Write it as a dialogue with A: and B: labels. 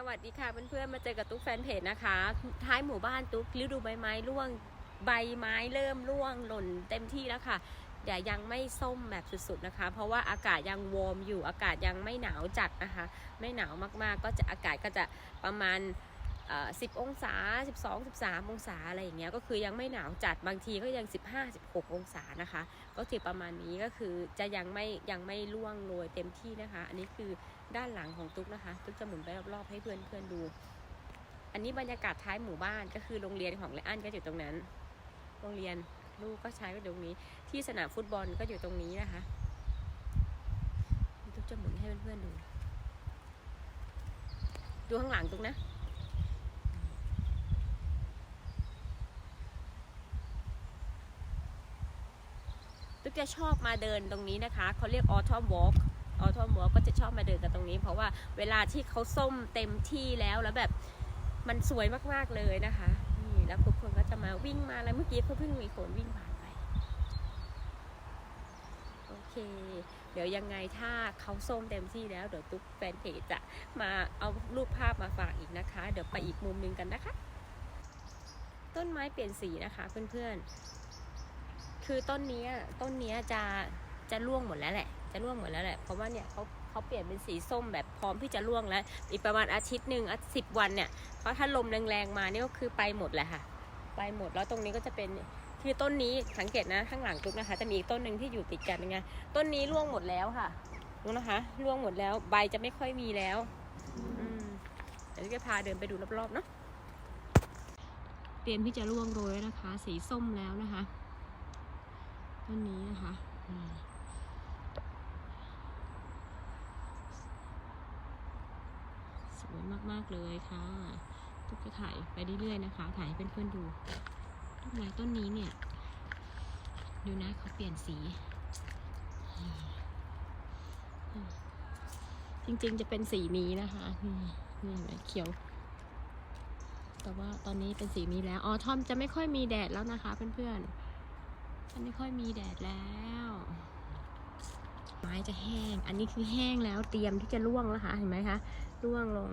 A: สวัสดีค่ะเพื่อนๆ มาเจอกับตุ๊กแฟนเพจนะคะ ท้ายหมู่บ้านตุ๊กฤดูใบไม้ร่วงใบไม้เริ่มร่วงหล่นเต็มที่แล้วค่ะแต่ยังไม่ส้มแบบสุดๆนะคะ เพราะว่าอากาศยังวอร์มอยู่อากาศยังไม่หนาวจัดนะคะ ไม่หนาวมากๆ ก็จะอากาศก็จะประมาณ 10 องศา 12 13 องศาอะไรอย่างเงี้ยก็คือยังไม่หนาวจัดบางทีก็ยัง 15 16 องศานะคะ ก็ถือประมาณนี้ก็คือจะยังไม่ยังไม่ร่วงโรยเต็มที่นะคะ อันนี้คือด้านหลังของตุ๊กนะคะ ตุ๊กจะหมุนไปรอบๆให้เพื่อนเพื่อนๆดู อันนี้บรรยากาศท้ายหมู่บ้านก็คือโรงเรียนของเลอันก็อยู่ตรงนั้น โรงเรียนลูกก็ใช้ก็ตรงนี้ ที่สนามฟุตบอลก็อยู่ตรงนี้นะคะตุ๊กจะหมุนให้เพื่อนๆดู ดูข้างหลังตุ๊กนะ จะชอบมาเดินตรงนี้นะคะเขาเรียก autumn walk autumn walk ก็จะชอบมาเดินกันตรงนี้ เพราะว่าเวลาที่เขาส้มเต็มที่แล้วแล้วแบบมันสวยมากๆเลยนะคะนี่แล้วทุกคนก็จะมาวิ่งมาแล้วเมื่อกี้เพิ่งมีคนวิ่งผ่านไปโอเค เดี๋ยวยังไงถ้าเขาส้มเต็มที่แล้วเดี๋ยวตุ๊กแฟนเพจจะมาเอารูปภาพมาฝากอีกนะคะ เดี๋ยวไปอีกมุมหนึงกันนะคะ ต้นไม้เปลี่ยนสีนะคะเพื่อนๆ คือต้นเนี้ยต้นเนี้ยจะจะร่วงหมดแล้วแหละ จะร่วงหมดแล้วแหละ เพราะว่าเนี่ยเขาเขาเปลี่ยนเป็นสีส้มแบบพร้อมที่จะร่วงแล้ว อีกประมาณอาทิตย์หนึ่งอาสิบวันเนี่ยเพราะถ้าลมแรงๆมาเนี่ยก็คือไปหมดแหละค่ะ ไปหมดแล้วตรงนี้ก็จะเป็นคือต้นนี้สังเกตนะข้างหลังตุ๊กนะคะ จะมีอีกต้นหนึ่งที่อยู่ติดกันยังไงต้นนี้ร่วงหมดแล้วค่ะดูนะคะร่วงหมดแล้วใบจะไม่ค่อยมีแล้วอืมเดี๋ยวจะพาเดินไปดูรอบๆเนาะเตรียมที่จะร่วงโรยแล้วนะคะ สีส้มแล้วนะคะ ต้นนี้นะคะสวยมาก ๆ เลยค่ะทุกจะถ่ายไปเรื่อยๆนะคะ ถ่ายให้เพื่อนๆดู ต้นไม้ต้นนี้เนี่ย ดูนะเขาเปลี่ยนสี จริงๆจะเป็นสีนี้นะคะนี่เห็นไหมเขียว แต่ว่าตอนนี้เป็นสีนี้แล้ว อ๋อทอมจะไม่ค่อยมีแดดแล้วนะคะเพื่อนๆ มันไม่ค่อยมีแดดแล้ว ไม้จะแห้ง อันนี้คือแห้งแล้วเตรียมที่จะร่วงแล้วค่ะ เห็นไหมคะ ร่วงลง